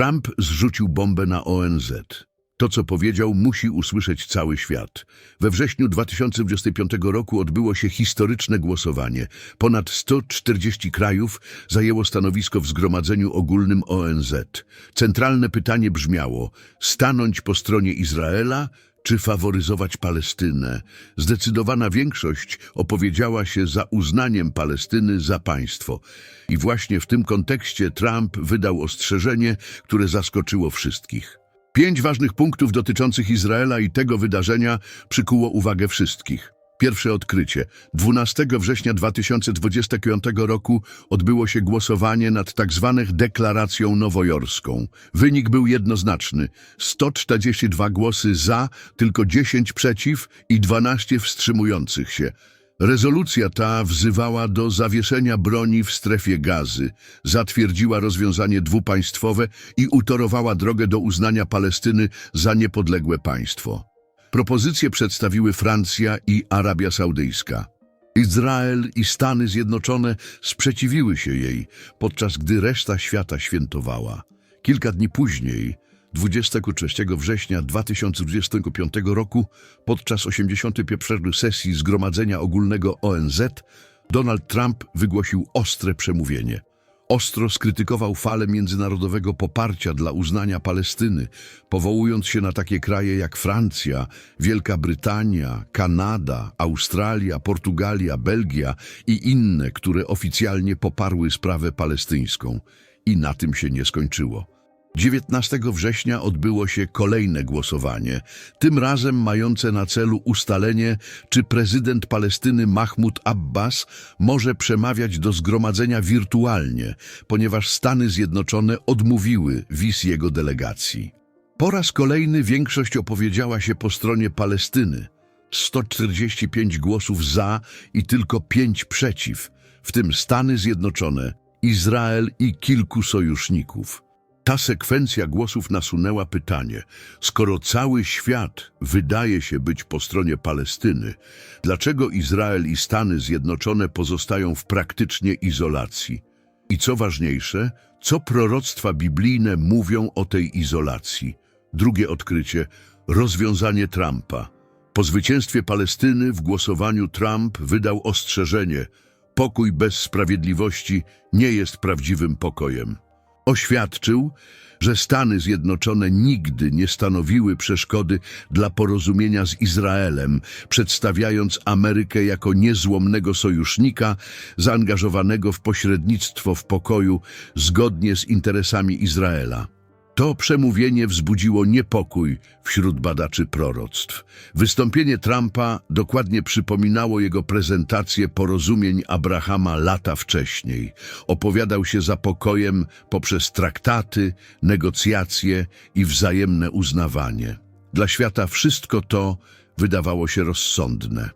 Trump zrzucił bombę na ONZ. To, co powiedział, musi usłyszeć cały świat. We wrześniu 2025 roku odbyło się historyczne głosowanie. Ponad 140 krajów zajęło stanowisko w Zgromadzeniu Ogólnym ONZ. Centralne pytanie brzmiało: stanąć po stronie Izraela czy faworyzować Palestynę? Zdecydowana większość opowiedziała się za uznaniem Palestyny za państwo. I właśnie w tym kontekście Trump wydał ostrzeżenie, które zaskoczyło wszystkich. Pięć ważnych punktów dotyczących Izraela i tego wydarzenia przykuło uwagę wszystkich. Pierwsze odkrycie. 12 września 2025 roku odbyło się głosowanie nad tak zwaną deklaracją nowojorską. Wynik był jednoznaczny. 142 głosy za, tylko 10 przeciw i 12 wstrzymujących się. Rezolucja ta wzywała do zawieszenia broni w strefie gazy, zatwierdziła rozwiązanie dwupaństwowe i utorowała drogę do uznania Palestyny za niepodległe państwo. Propozycje przedstawiły Francja i Arabia Saudyjska. Izrael i Stany Zjednoczone sprzeciwiły się jej, podczas gdy reszta świata świętowała. Kilka dni później, 23 września 2025 roku, podczas 81. sesji Zgromadzenia Ogólnego ONZ, Donald Trump wygłosił ostre przemówienie. Ostro skrytykował falę międzynarodowego poparcia dla uznania Palestyny, powołując się na takie kraje jak Francja, Wielka Brytania, Kanada, Australia, Portugalia, Belgia i inne, które oficjalnie poparły sprawę palestyńską. I na tym się nie skończyło. 19 września odbyło się kolejne głosowanie, tym razem mające na celu ustalenie, czy prezydent Palestyny Mahmud Abbas może przemawiać do zgromadzenia wirtualnie, ponieważ Stany Zjednoczone odmówiły wiz jego delegacji. Po raz kolejny większość opowiedziała się po stronie Palestyny. 145 głosów za i tylko 5 przeciw, w tym Stany Zjednoczone, Izrael i kilku sojuszników. Ta sekwencja głosów nasunęła pytanie, skoro cały świat wydaje się być po stronie Palestyny, dlaczego Izrael i Stany Zjednoczone pozostają w praktycznie izolacji? I co ważniejsze, co proroctwa biblijne mówią o tej izolacji? Drugie odkrycie, rozwiązanie Trumpa. Po zwycięstwie Palestyny w głosowaniu Trump wydał ostrzeżenie, pokój bez sprawiedliwości nie jest prawdziwym pokojem. Oświadczył, że Stany Zjednoczone nigdy nie stanowiły przeszkody dla porozumienia z Izraelem, przedstawiając Amerykę jako niezłomnego sojusznika zaangażowanego w pośrednictwo w pokoju zgodnie z interesami Izraela. To przemówienie wzbudziło niepokój wśród badaczy proroctw. Wystąpienie Trumpa dokładnie przypominało jego prezentację porozumień Abrahama lata wcześniej. Opowiadał się za pokojem poprzez traktaty, negocjacje i wzajemne uznawanie. Dla świata wszystko to wydawało się rozsądne.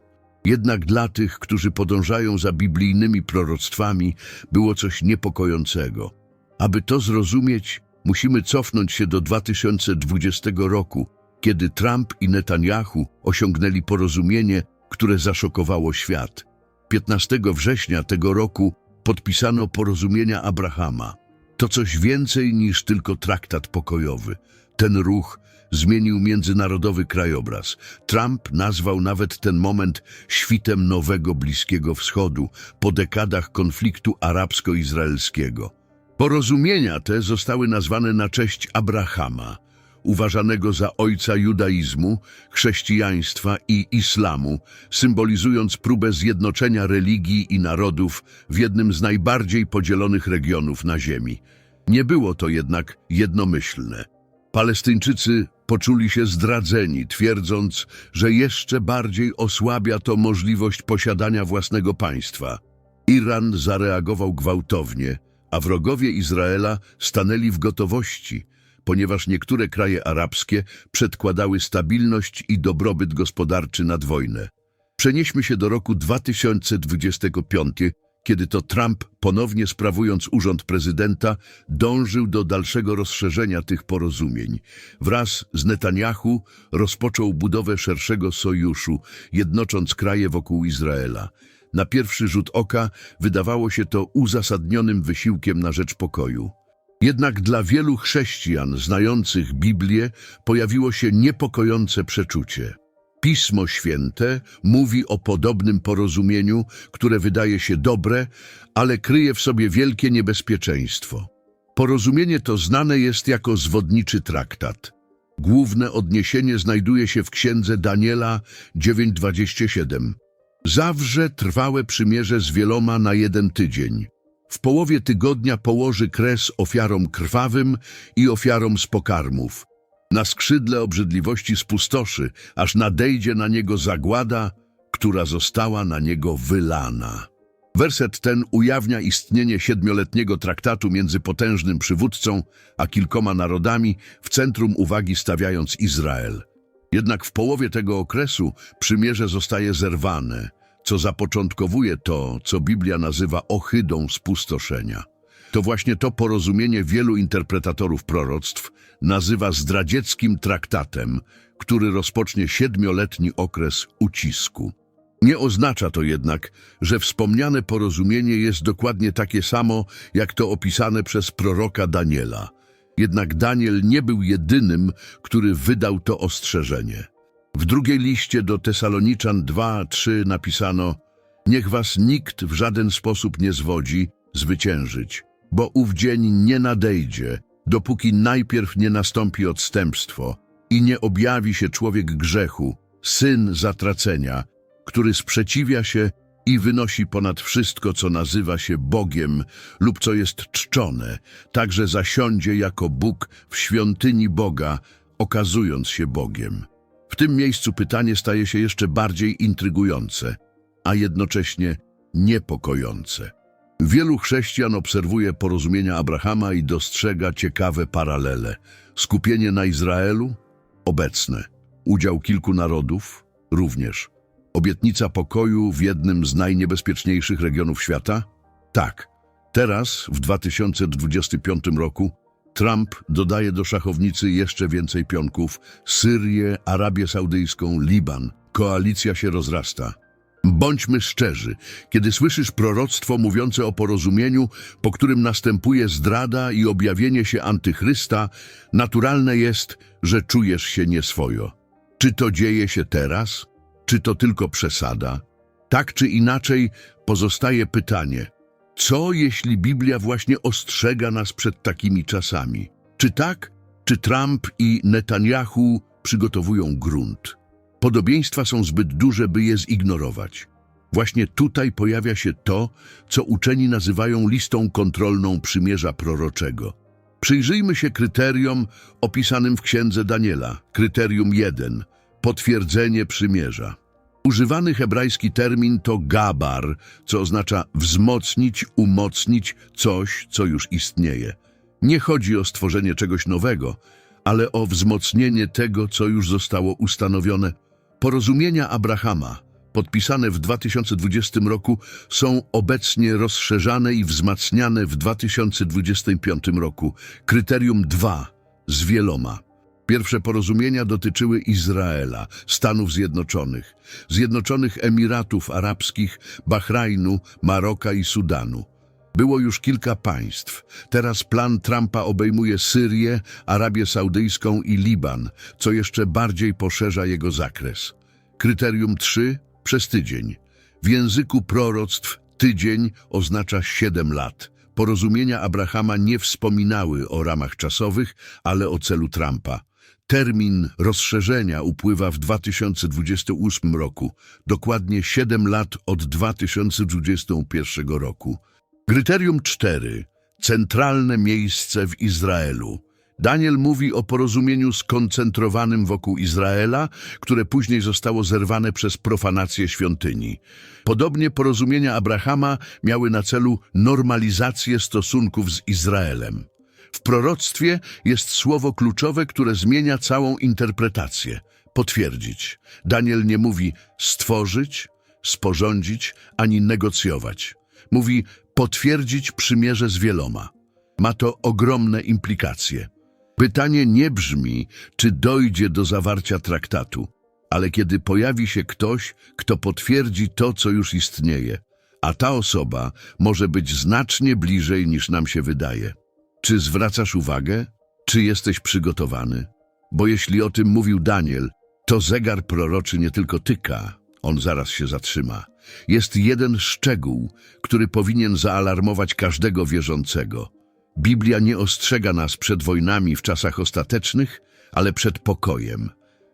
Jednak dla tych, którzy podążają za biblijnymi proroctwami, było coś niepokojącego. Aby to zrozumieć, musimy cofnąć się do 2020 roku, kiedy Trump i Netanyahu osiągnęli porozumienie, które zaszokowało świat. 15 września tego roku podpisano porozumienia Abrahama. To coś więcej niż tylko traktat pokojowy. Ten ruch zmienił międzynarodowy krajobraz. Trump nazwał nawet ten moment świtem nowego Bliskiego Wschodu po dekadach konfliktu arabsko-izraelskiego. Porozumienia te zostały nazwane na cześć Abrahama, uważanego za ojca judaizmu, chrześcijaństwa i islamu, symbolizując próbę zjednoczenia religii i narodów w jednym z najbardziej podzielonych regionów na Ziemi. Nie było to jednak jednomyślne. Palestyńczycy poczuli się zdradzeni, twierdząc, że jeszcze bardziej osłabia to możliwość posiadania własnego państwa. Iran zareagował gwałtownie, a wrogowie Izraela stanęli w gotowości, ponieważ niektóre kraje arabskie przedkładały stabilność i dobrobyt gospodarczy nad wojnę. Przenieśmy się do roku 2025, kiedy to Trump, ponownie sprawując urząd prezydenta, dążył do dalszego rozszerzenia tych porozumień. Wraz z Netanyahu rozpoczął budowę szerszego sojuszu, jednocząc kraje wokół Izraela. Na pierwszy rzut oka wydawało się to uzasadnionym wysiłkiem na rzecz pokoju. Jednak dla wielu chrześcijan znających Biblię pojawiło się niepokojące przeczucie. Pismo Święte mówi o podobnym porozumieniu, które wydaje się dobre, ale kryje w sobie wielkie niebezpieczeństwo. Porozumienie to znane jest jako zwodniczy traktat. Główne odniesienie znajduje się w księdze Daniela 9:27. Zawrze trwałe przymierze z wieloma na jeden tydzień. W połowie tygodnia położy kres ofiarom krwawym i ofiarom z pokarmów. Na skrzydle obrzydliwości spustoszy, aż nadejdzie na niego zagłada, która została na niego wylana. Werset ten ujawnia istnienie siedmioletniego traktatu między potężnym przywódcą a kilkoma narodami, w centrum uwagi stawiając Izrael. Jednak w połowie tego okresu przymierze zostaje zerwane, co zapoczątkowuje to, co Biblia nazywa ohydą spustoszenia. To właśnie to porozumienie wielu interpretatorów proroctw nazywa zdradzieckim traktatem, który rozpocznie siedmioletni okres ucisku. Nie oznacza to jednak, że wspomniane porozumienie jest dokładnie takie samo, jak to opisane przez proroka Daniela. Jednak Daniel nie był jedynym, który wydał to ostrzeżenie. W drugiej liście do Tesaloniczan 2:3 napisano: Niech was nikt w żaden sposób nie zwodzi zwyciężyć, bo ów dzień nie nadejdzie, dopóki najpierw nie nastąpi odstępstwo i nie objawi się człowiek grzechu, syn zatracenia, który sprzeciwia się i wynosi ponad wszystko, co nazywa się Bogiem lub co jest czczone, także zasiądzie jako Bóg w świątyni Boga, okazując się Bogiem. W tym miejscu pytanie staje się jeszcze bardziej intrygujące, a jednocześnie niepokojące. Wielu chrześcijan obserwuje porozumienia Abrahama i dostrzega ciekawe paralele. Skupienie na Izraelu? Obecne. Udział kilku narodów? Również. Obietnica pokoju w jednym z najniebezpieczniejszych regionów świata? Tak. Teraz, w 2025 roku, Trump dodaje do szachownicy jeszcze więcej pionków Syrię, Arabię Saudyjską, Liban. Koalicja się rozrasta. Bądźmy szczerzy, kiedy słyszysz proroctwo mówiące o porozumieniu, po którym następuje zdrada i objawienie się antychrysta, naturalne jest, że czujesz się nieswojo. Czy to dzieje się teraz? Czy to tylko przesada? Tak czy inaczej pozostaje pytanie, co jeśli Biblia właśnie ostrzega nas przed takimi czasami? Czy tak, czy Trump i Netanyahu przygotowują grunt? Podobieństwa są zbyt duże, by je zignorować. Właśnie tutaj pojawia się to, co uczeni nazywają listą kontrolną przymierza proroczego. Przyjrzyjmy się kryterium opisanym w księdze Daniela. Kryterium 1. Potwierdzenie przymierza. Używany hebrajski termin to gabar, co oznacza wzmocnić, umocnić coś, co już istnieje. Nie chodzi o stworzenie czegoś nowego, ale o wzmocnienie tego, co już zostało ustanowione. Porozumienia Abrahama, podpisane w 2020 roku, są obecnie rozszerzane i wzmacniane w 2025 roku. Kryterium 2 z wieloma. Pierwsze porozumienia dotyczyły Izraela, Stanów Zjednoczonych, Zjednoczonych Emiratów Arabskich, Bahrajnu, Maroka i Sudanu. Było już kilka państw. Teraz plan Trumpa obejmuje Syrię, Arabię Saudyjską i Liban, co jeszcze bardziej poszerza jego zakres. Kryterium 3 przez tydzień. W języku proroctw tydzień oznacza 7 lat. Porozumienia Abrahama nie wspominały o ramach czasowych, ale o celu Trumpa. Termin rozszerzenia upływa w 2028 roku, dokładnie 7 lat od 2021 roku. Kryterium 4. Centralne miejsce w Izraelu. Daniel mówi o porozumieniu skoncentrowanym wokół Izraela, które później zostało zerwane przez profanację świątyni. Podobnie porozumienia Abrahama miały na celu normalizację stosunków z Izraelem. W proroctwie jest słowo kluczowe, które zmienia całą interpretację. Potwierdzić. Daniel nie mówi stworzyć, sporządzić, ani negocjować. Mówi potwierdzić przymierze z wieloma. Ma to ogromne implikacje. Pytanie nie brzmi, czy dojdzie do zawarcia traktatu, ale kiedy pojawi się ktoś, kto potwierdzi to, co już istnieje, a ta osoba może być znacznie bliżej niż nam się wydaje. Czy zwracasz uwagę? Czy jesteś przygotowany? Bo jeśli o tym mówił Daniel, to zegar proroczy nie tylko tyka, on zaraz się zatrzyma. Jest jeden szczegół, który powinien zaalarmować każdego wierzącego. Biblia nie ostrzega nas przed wojnami w czasach ostatecznych, ale przed pokojem,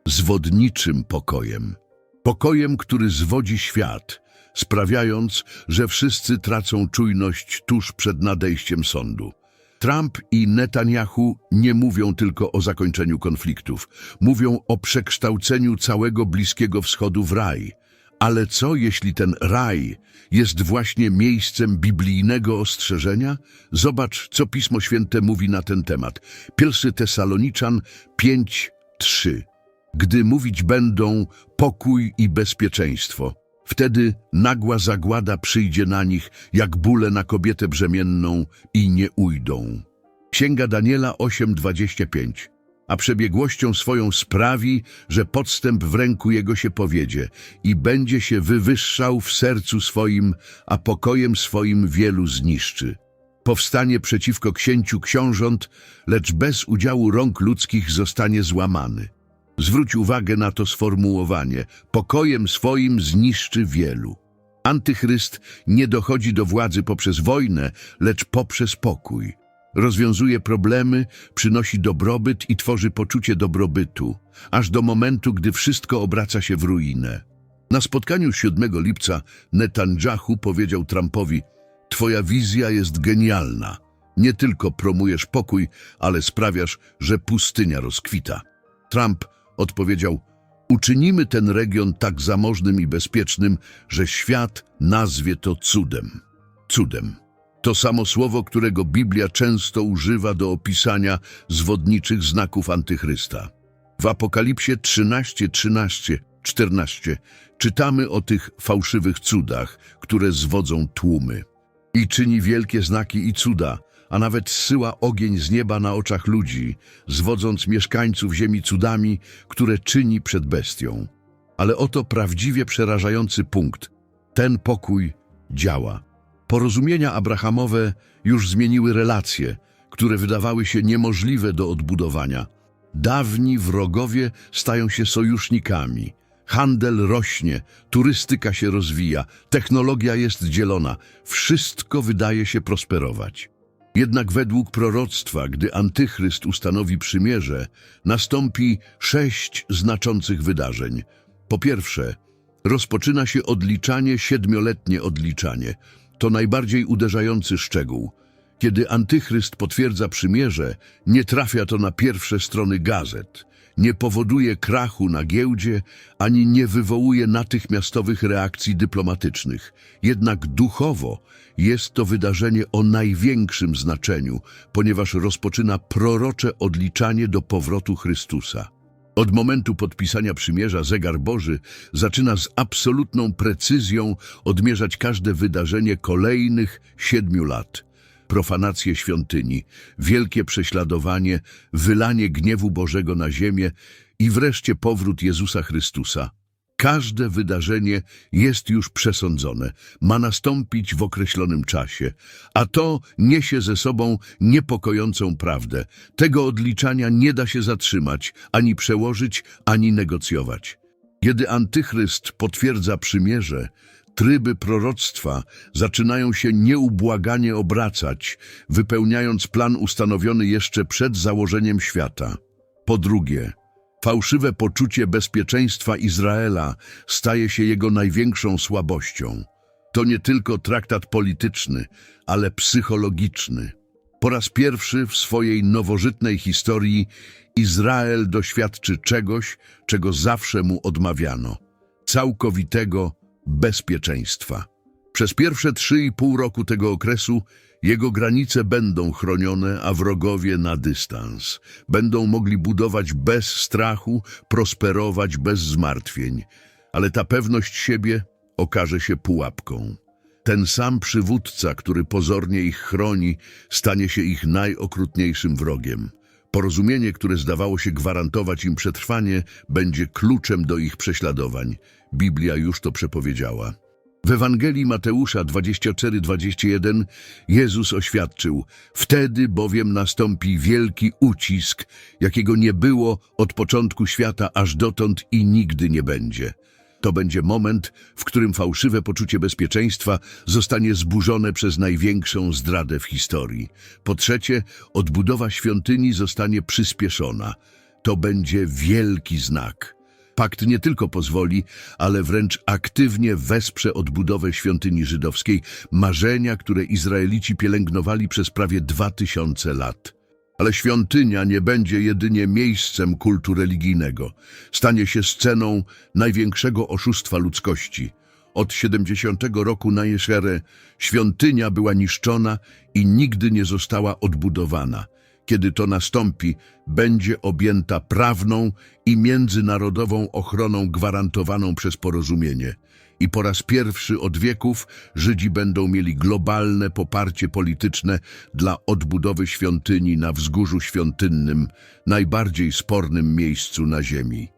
zwodniczym pokojem. Pokojem, który zwodzi świat, sprawiając, że wszyscy tracą czujność tuż przed nadejściem sądu. Trump i Netanyahu nie mówią tylko o zakończeniu konfliktów, mówią o przekształceniu całego Bliskiego Wschodu w raj. Ale co jeśli ten raj jest właśnie miejscem biblijnego ostrzeżenia? Zobacz, co Pismo Święte mówi na ten temat. Pierwszy Tesaloniczan 5:3. Gdy mówić będą pokój i bezpieczeństwo, wtedy nagła zagłada przyjdzie na nich, jak bóle na kobietę brzemienną i nie ujdą. Księga Daniela 8:25. A przebiegłością swoją sprawi, że podstęp w ręku jego się powiedzie i będzie się wywyższał w sercu swoim, a pokojem swoim wielu zniszczy. Powstanie przeciwko księciu książąt, lecz bez udziału rąk ludzkich zostanie złamany. Zwróć uwagę na to sformułowanie. Pokojem swoim zniszczy wielu. Antychryst nie dochodzi do władzy poprzez wojnę, lecz poprzez pokój. Rozwiązuje problemy, przynosi dobrobyt i tworzy poczucie dobrobytu, aż do momentu, gdy wszystko obraca się w ruinę. Na spotkaniu 7 lipca Netanyahu powiedział Trumpowi Twoja wizja jest genialna. Nie tylko promujesz pokój, ale sprawiasz, że pustynia rozkwita. Trump odpowiedział Uczynimy ten region tak zamożnym i bezpiecznym, że świat nazwie to cudem. Cudem. To samo słowo, którego Biblia często używa do opisania zwodniczych znaków antychrysta. W Apokalipsie 13, 13, 14 czytamy o tych fałszywych cudach, które zwodzą tłumy. I czyni wielkie znaki i cuda, a nawet zsyła ogień z nieba na oczach ludzi, zwodząc mieszkańców ziemi cudami, które czyni przed bestią. Ale oto prawdziwie przerażający punkt. Ten pokój działa. Porozumienia abrahamowe już zmieniły relacje, które wydawały się niemożliwe do odbudowania. Dawni wrogowie stają się sojusznikami. Handel rośnie, turystyka się rozwija, technologia jest dzielona, wszystko wydaje się prosperować. Jednak według proroctwa, gdy Antychryst ustanowi przymierze, nastąpi sześć znaczących wydarzeń. Po pierwsze, rozpoczyna się odliczanie, siedmioletnie odliczanie. To najbardziej uderzający szczegół. Kiedy Antychryst potwierdza przymierze, nie trafia to na pierwsze strony gazet, nie powoduje krachu na giełdzie, ani nie wywołuje natychmiastowych reakcji dyplomatycznych. Jednak duchowo jest to wydarzenie o największym znaczeniu, ponieważ rozpoczyna prorocze odliczanie do powrotu Chrystusa. Od momentu podpisania przymierza zegar Boży zaczyna z absolutną precyzją odmierzać każde wydarzenie kolejnych siedmiu lat. Profanację świątyni, wielkie prześladowanie, wylanie gniewu Bożego na ziemię i wreszcie powrót Jezusa Chrystusa. Każde wydarzenie jest już przesądzone, ma nastąpić w określonym czasie, a to niesie ze sobą niepokojącą prawdę. Tego odliczania nie da się zatrzymać, ani przełożyć, ani negocjować. Kiedy Antychryst potwierdza przymierze, tryby proroctwa zaczynają się nieubłaganie obracać, wypełniając plan ustanowiony jeszcze przed założeniem świata. Po drugie, Fałszywe poczucie bezpieczeństwa Izraela staje się jego największą słabością. To nie tylko traktat polityczny, ale psychologiczny. Po raz pierwszy w swojej nowożytnej historii Izrael doświadczy czegoś, czego zawsze mu odmawiano całkowitego bezpieczeństwa. Przez pierwsze trzy i pół roku tego okresu jego granice będą chronione, a wrogowie na dystans. Będą mogli budować bez strachu, prosperować bez zmartwień. Ale ta pewność siebie okaże się pułapką. Ten sam przywódca, który pozornie ich chroni, stanie się ich najokrutniejszym wrogiem. Porozumienie, które zdawało się gwarantować im przetrwanie, będzie kluczem do ich prześladowań. Biblia już to przepowiedziała. W Ewangelii Mateusza 24-21 Jezus oświadczył, wtedy bowiem nastąpi wielki ucisk, jakiego nie było od początku świata aż dotąd i nigdy nie będzie. To będzie moment, w którym fałszywe poczucie bezpieczeństwa zostanie zburzone przez największą zdradę w historii. Po trzecie, odbudowa świątyni zostanie przyspieszona. To będzie wielki znak. Pakt nie tylko pozwoli, ale wręcz aktywnie wesprze odbudowę świątyni żydowskiej, marzenia, które Izraelici pielęgnowali przez prawie dwa tysiące lat. Ale świątynia nie będzie jedynie miejscem kultu religijnego. Stanie się sceną największego oszustwa ludzkości. Od 70 roku na Jeszerę świątynia była niszczona i nigdy nie została odbudowana. Kiedy to nastąpi, będzie objęta prawną i międzynarodową ochroną gwarantowaną przez porozumienie. I po raz pierwszy od wieków Żydzi będą mieli globalne poparcie polityczne dla odbudowy świątyni na Wzgórzu Świątynnym, najbardziej spornym miejscu na ziemi.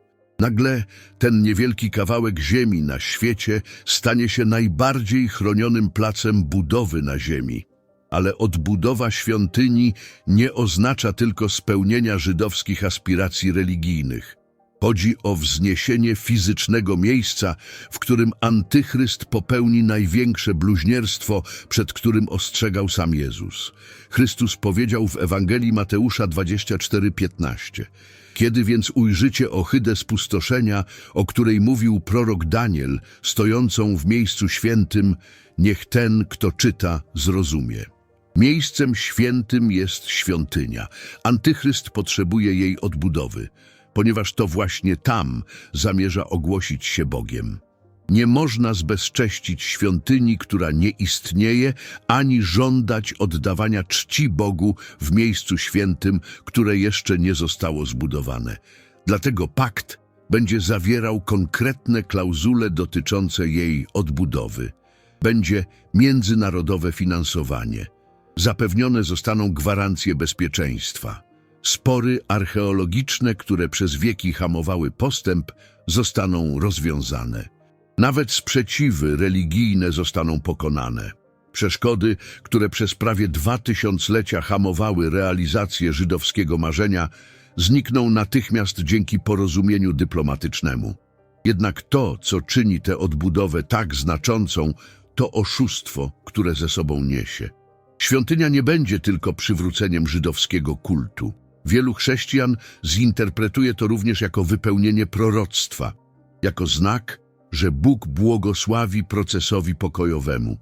Nagle ten niewielki kawałek ziemi na świecie stanie się najbardziej chronionym placem budowy na ziemi. Ale odbudowa świątyni nie oznacza tylko spełnienia żydowskich aspiracji religijnych. Chodzi o wzniesienie fizycznego miejsca, w którym antychryst popełni największe bluźnierstwo, przed którym ostrzegał sam Jezus. Chrystus powiedział w Ewangelii Mateusza 24:15. Kiedy więc ujrzycie ohydę spustoszenia, o której mówił prorok Daniel, stojącą w miejscu świętym, niech ten, kto czyta, zrozumie. Miejscem świętym jest świątynia. Antychryst potrzebuje jej odbudowy, ponieważ to właśnie tam zamierza ogłosić się Bogiem. Nie można zbezcześcić świątyni, która nie istnieje, ani żądać oddawania czci Bogu w miejscu świętym, które jeszcze nie zostało zbudowane. Dlatego pakt będzie zawierał konkretne klauzule dotyczące jej odbudowy. Będzie międzynarodowe finansowanie. Zapewnione zostaną gwarancje bezpieczeństwa. Spory archeologiczne, które przez wieki hamowały postęp, zostaną rozwiązane. Nawet sprzeciwy religijne zostaną pokonane. Przeszkody, które przez prawie dwa tysiąclecia hamowały realizację żydowskiego marzenia, znikną natychmiast dzięki porozumieniu dyplomatycznemu. Jednak to, co czyni tę odbudowę tak znaczącą, to oszustwo, które ze sobą niesie. Świątynia nie będzie tylko przywróceniem żydowskiego kultu. Wielu chrześcijan zinterpretuje to również jako wypełnienie proroctwa, jako znak, że Bóg błogosławi procesowi pokojowemu.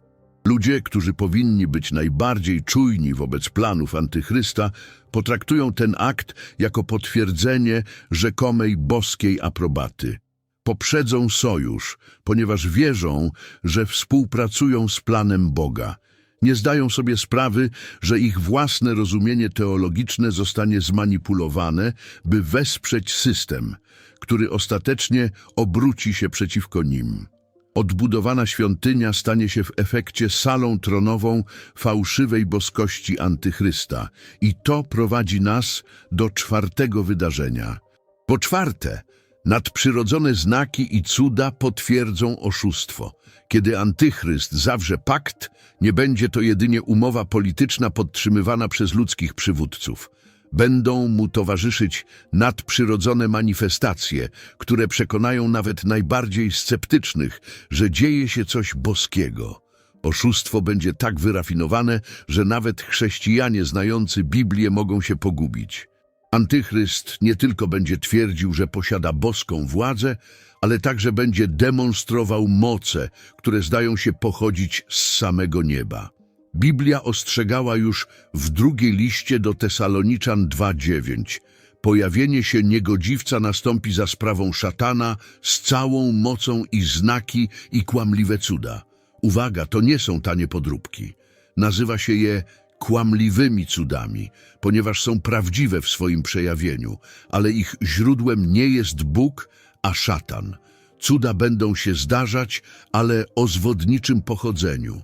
Ludzie, którzy powinni być najbardziej czujni wobec planów antychrysta, potraktują ten akt jako potwierdzenie rzekomej boskiej aprobaty. Poprzedzą sojusz, ponieważ wierzą, że współpracują z planem Boga. Nie zdają sobie sprawy, że ich własne rozumienie teologiczne zostanie zmanipulowane, by wesprzeć system, który ostatecznie obróci się przeciwko nim. Odbudowana świątynia stanie się w efekcie salą tronową fałszywej boskości antychrysta i to prowadzi nas do czwartego wydarzenia. Po czwarte, nadprzyrodzone znaki i cuda potwierdzą oszustwo. Kiedy antychryst zawrze pakt, nie będzie to jedynie umowa polityczna podtrzymywana przez ludzkich przywódców. Będą mu towarzyszyć nadprzyrodzone manifestacje, które przekonają nawet najbardziej sceptycznych, że dzieje się coś boskiego. Oszustwo będzie tak wyrafinowane, że nawet chrześcijanie znający Biblię mogą się pogubić. Antychryst nie tylko będzie twierdził, że posiada boską władzę, ale także będzie demonstrował moce, które zdają się pochodzić z samego nieba. Biblia ostrzegała już w drugiej liście do Tesaloniczan 2:9. Pojawienie się niegodziwca nastąpi za sprawą szatana z całą mocą i znaki i kłamliwe cuda. Uwaga, to nie są tanie podróbki. Nazywa się je kłamliwymi cudami, ponieważ są prawdziwe w swoim przejawieniu, ale ich źródłem nie jest Bóg, a szatan. Cuda będą się zdarzać, ale o zwodniczym pochodzeniu.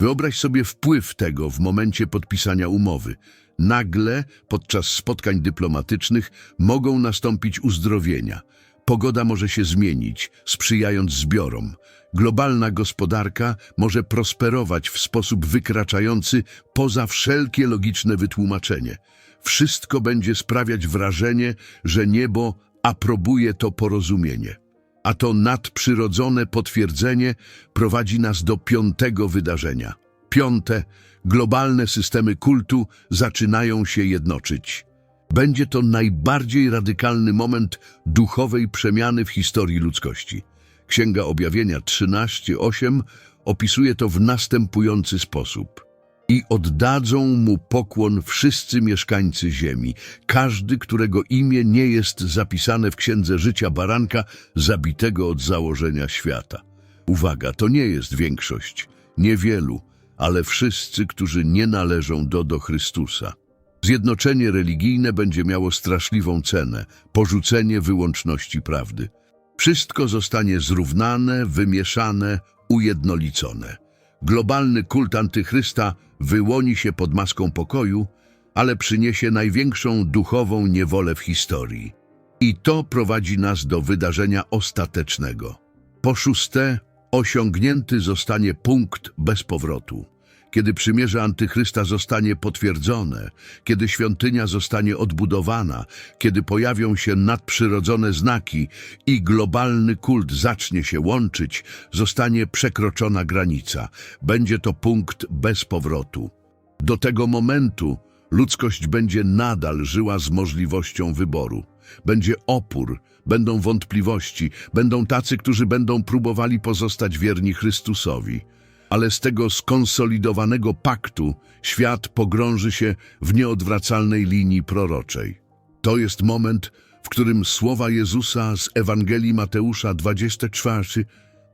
Wyobraź sobie wpływ tego w momencie podpisania umowy. Nagle, podczas spotkań dyplomatycznych, mogą nastąpić uzdrowienia. Pogoda może się zmienić, sprzyjając zbiorom. Globalna gospodarka może prosperować w sposób wykraczający poza wszelkie logiczne wytłumaczenie. Wszystko będzie sprawiać wrażenie, że niebo aprobuje to porozumienie. A to nadprzyrodzone potwierdzenie prowadzi nas do piątego wydarzenia. Piąte, globalne systemy kultu zaczynają się jednoczyć. Będzie to najbardziej radykalny moment duchowej przemiany w historii ludzkości. Księga Objawienia 13:8 opisuje to w następujący sposób. I oddadzą mu pokłon wszyscy mieszkańcy ziemi, każdy, którego imię nie jest zapisane w Księdze Życia Baranka, zabitego od założenia świata. Uwaga, to nie jest większość, niewielu, ale wszyscy, którzy nie należą do, do Chrystusa. Zjednoczenie religijne będzie miało straszliwą cenę, porzucenie wyłączności prawdy. Wszystko zostanie zrównane, wymieszane, ujednolicone. Globalny kult antychrysta wyłoni się pod maską pokoju, ale przyniesie największą duchową niewolę w historii. I to prowadzi nas do wydarzenia ostatecznego. Po szóste, osiągnięty zostanie punkt bez powrotu. Kiedy przymierze Antychrysta zostanie potwierdzone, kiedy świątynia zostanie odbudowana, kiedy pojawią się nadprzyrodzone znaki i globalny kult zacznie się łączyć, zostanie przekroczona granica. Będzie to punkt bez powrotu. Do tego momentu ludzkość będzie nadal żyła z możliwością wyboru. Będzie opór, będą wątpliwości, będą tacy, którzy będą próbowali pozostać wierni Chrystusowi. Ale z tego skonsolidowanego paktu świat pogrąży się w nieodwracalnej linii proroczej. To jest moment, w którym słowa Jezusa z Ewangelii Mateusza 24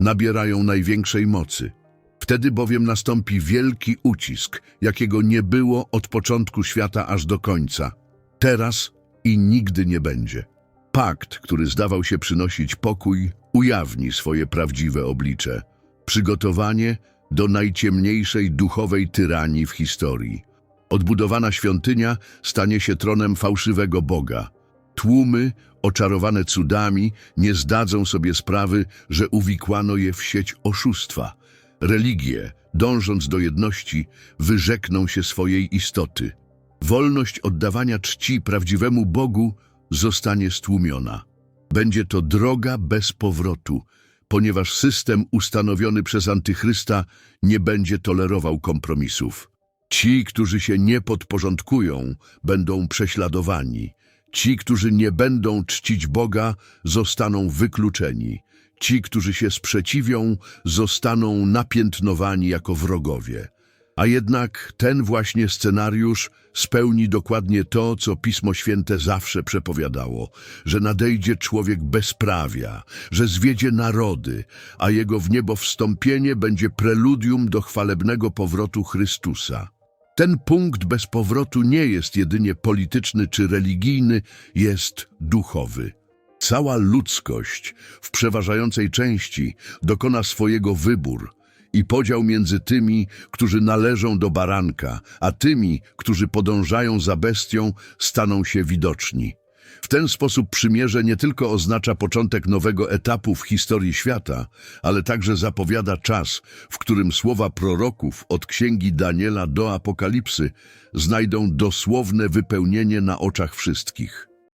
nabierają największej mocy. Wtedy bowiem nastąpi wielki ucisk, jakiego nie było od początku świata aż do końca. Teraz i nigdy nie będzie. Pakt, który zdawał się przynosić pokój, ujawni swoje prawdziwe oblicze. Przygotowanie do najciemniejszej duchowej tyranii w historii. Odbudowana świątynia stanie się tronem fałszywego Boga. Tłumy, oczarowane cudami, nie zdadzą sobie sprawy, że uwikłano je w sieć oszustwa. Religie, dążąc do jedności, wyrzekną się swojej istoty. Wolność oddawania czci prawdziwemu Bogu zostanie stłumiona. Będzie to droga bez powrotu, ponieważ system ustanowiony przez Antychrysta nie będzie tolerował kompromisów. Ci, którzy się nie podporządkują, będą prześladowani. Ci, którzy nie będą czcić Boga, zostaną wykluczeni. Ci, którzy się sprzeciwią, zostaną napiętnowani jako wrogowie. A jednak ten właśnie scenariusz spełni dokładnie to, co Pismo Święte zawsze przepowiadało, że nadejdzie człowiek bezprawia, że zwiedzie narody, a jego w niebo wstąpienie będzie preludium do chwalebnego powrotu Chrystusa. Ten punkt bez powrotu nie jest jedynie polityczny czy religijny, jest duchowy. Cała ludzkość w przeważającej części dokona swojego wybór i podział między tymi, którzy należą do baranka, a tymi, którzy podążają za bestią, staną się widoczni. W ten sposób przymierze nie tylko oznacza początek nowego etapu w historii świata, ale także zapowiada czas, w którym słowa proroków od księgi Daniela do Apokalipsy znajdą dosłowne wypełnienie na oczach wszystkich.